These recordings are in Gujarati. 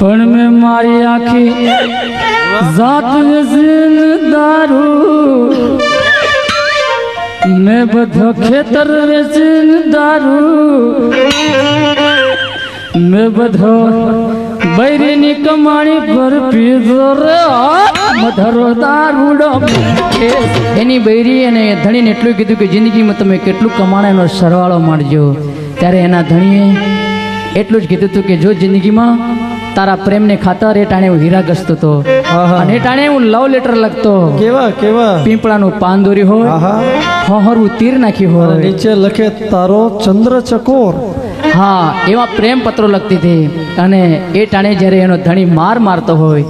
પણ મેં મારી આખી જાત દારૂ મેં બધો ખેતર વેચીન દારૂ મેં બધો બૈરીની કમાણી પર પીધો રે. મધરો દારૂડો એની બૈરી અને ધણીને એટલું કીધું કે જિંદગીમાં તમે કેટલું કમાણાનો સરવાળો માંડજો ત્યારે એના ધણીએ એટલું જ કીધું હતું કે જો જિંદગીમાં તારા પ્રેમને ખાતર એ ટાણે હું હીરા ઘસતો હતો. અને ટાણે હું લવ લેટર લખતો. કેવા કેવા? પીંપળાનું પાન દોર્યું હોય હોહરવું તીર નાખ્યું હોય. નીચે લખે તારો ચંદ્ર ચકોર હા એવા પ્રેમ પત્રો લખતી હતી. અને એ ટાણે જ્યારે એનો ધણી માર મારતો હોય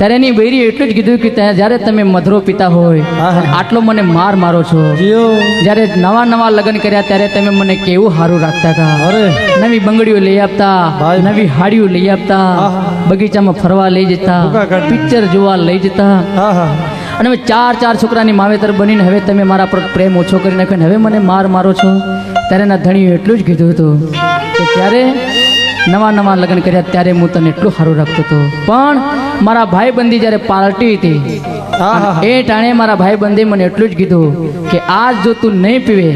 ત્યારે એની બૈરી એટલું જ કીધું કે ત્યાં જ્યારે તમે મધરો પિતા હોય. આટલો મને માર મારો છો. જ્યારે નવા નવા લગ્ન કર્યા ત્યારે તમે મને કેવું સારું રાખતા હતા. નવી બંગડીઓ લઈ આપતા નવી હાડીઓ લઈ આપતા બગીચામાં ફરવા લઈ જતા પિક્ચર જોવા લઈ જતા. અને હવે ચાર ચાર છોકરાની માવેતર બનીને હવે તમે મારા પર પ્રેમ ઓછો કરી નાખ્યો હવે મને માર મારો છો. ત્યારે ના ધણીએ એટલું જ કીધું હતું કે ત્યારે નવા નવા લગ્ન કર્યા ત્યારે હું તને એટલું સારું રાખતો હતો. પણ મારા ભાઈબંધી જ્યારે પાર્ટી હતી એ ટાણે મારા ભાઈબંધે મને એટલું જ કીધું કે આજ જો તું નહીં પીવે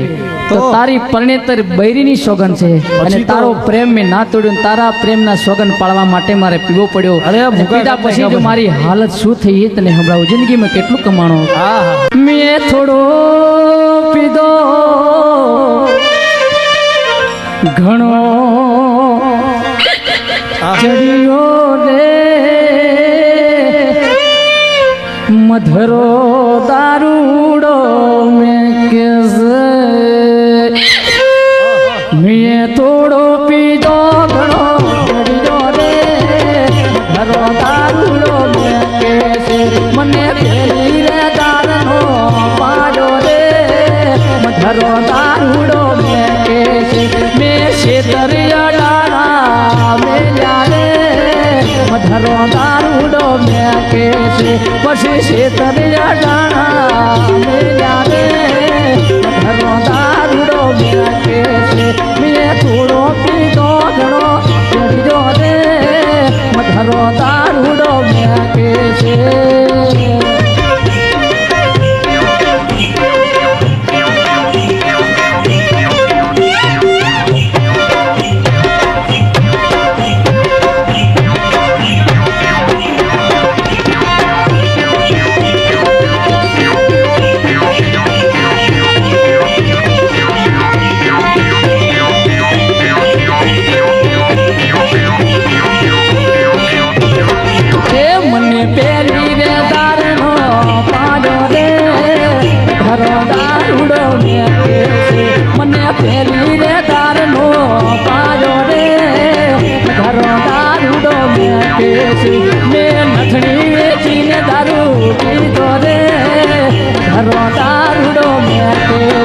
તો? તારી પરણેતર બૈરીની સોગન છે. અને તારો પ્રેમ મેં ના તોડ્યો ને તારા પ્રેમના સોગન પાળવા માટે મારે પીવો પડ્યો. અરે પીધા પછી જો મારી હાલત શું થઈ એ તને હમણાં જિંદગીમાં કેટલું કમાણો. મેં થોડો પીધો. ઘણો. ચડિયો રે મધરો દારૂડો મેં કેસે. મેં થોડો પીધો, ઘણો ચડિયો રે. મધરો દારૂડો મેં કેસે. મને ફેરી રે દારનો પાડો રે. મેં શેતરિયા મધરો દારૂડો મેં કે પછી શેતરિયા ડાળા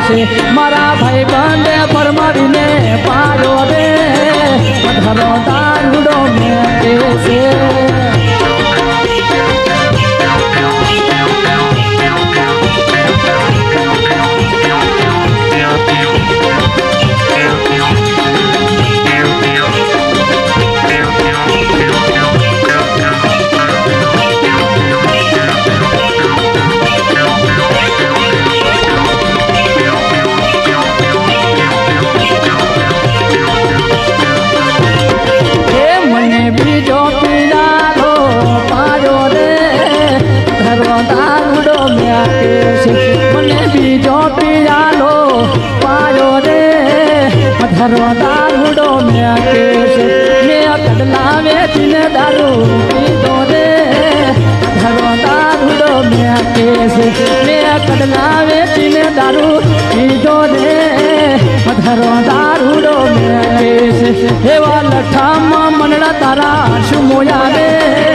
કેસે મારા ભાઈ બંધે ફરમાવીને પાડો રે. ઘરો દારૂડો મેં કેસે મને બીજો પીડાલો પાડ્યો રે ધરો દારૂડો મ્યાકે છે મેં કડલા વેચીને દારૂ પીધો રે ધરો દારૂડો મ્યાકે છે મેં કડલા વેચીને દારૂ પીધો રે ધરો દારૂડો મેં કેસ એવા લઠામાં મનડા તારા શું મોયા રે?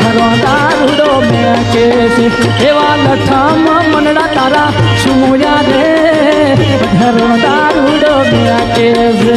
ધરો દારૂડો મેં કે છે એવા લઠામાં મનડા તારા? શું મોયા રે? ધરો દારૂડો મેં કે છે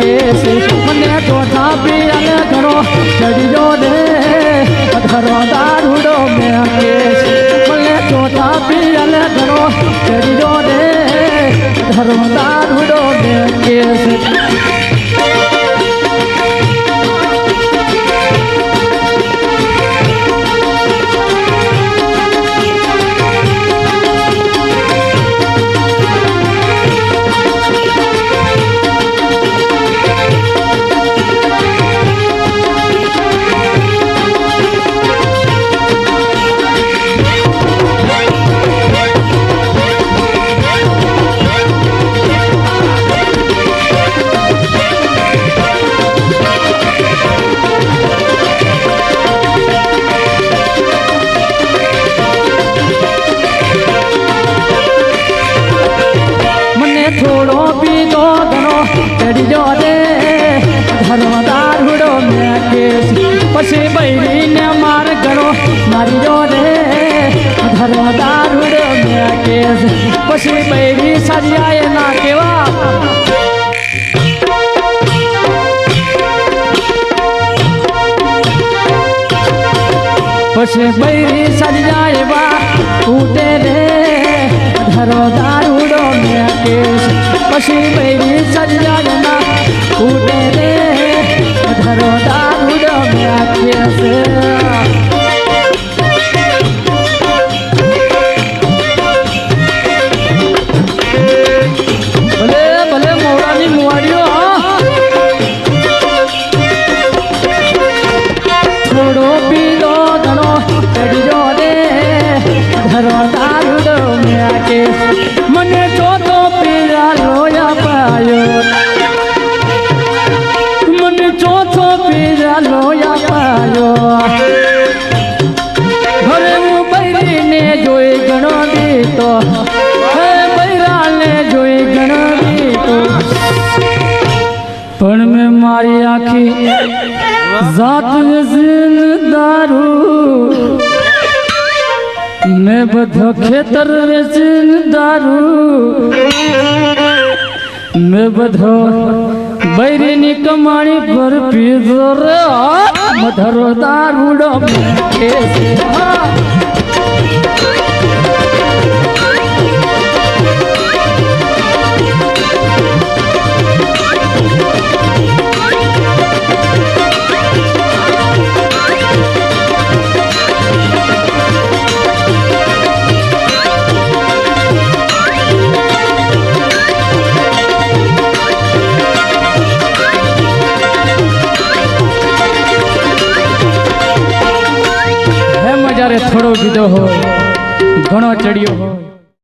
કેસ મને ચોથા પિયાલે ઘણો ચડીજો ને ધરો દારૂડો મેં કેસ મને ચોથા પિયાલે ઘણો ચડીજો ને ધરો દારૂડો મેં કેસ થોડો પીધો ઘણો ચડીજો રે ધર્મ દારૂડો મેં કેસ પછી બૈરીને માર ગણો મારી જો રે ધર્મ દારૂડો મેં પછી બૈરી સરિયાએ ના કેવા પછી બૈરી સજાય બા ઉઠે રે ધરો પછી મેરી સરિયાએ ફૂટે રે ધરો દારૂડો મેં કેસ મને ભલે જાત દારૂ મેં બધો ખેતર વેચીન દારૂ મેં બધો બૈરીની કમાણી પર પીધો રે મધરો દારૂડો હોય. ઘણો ચડ્યો હોય.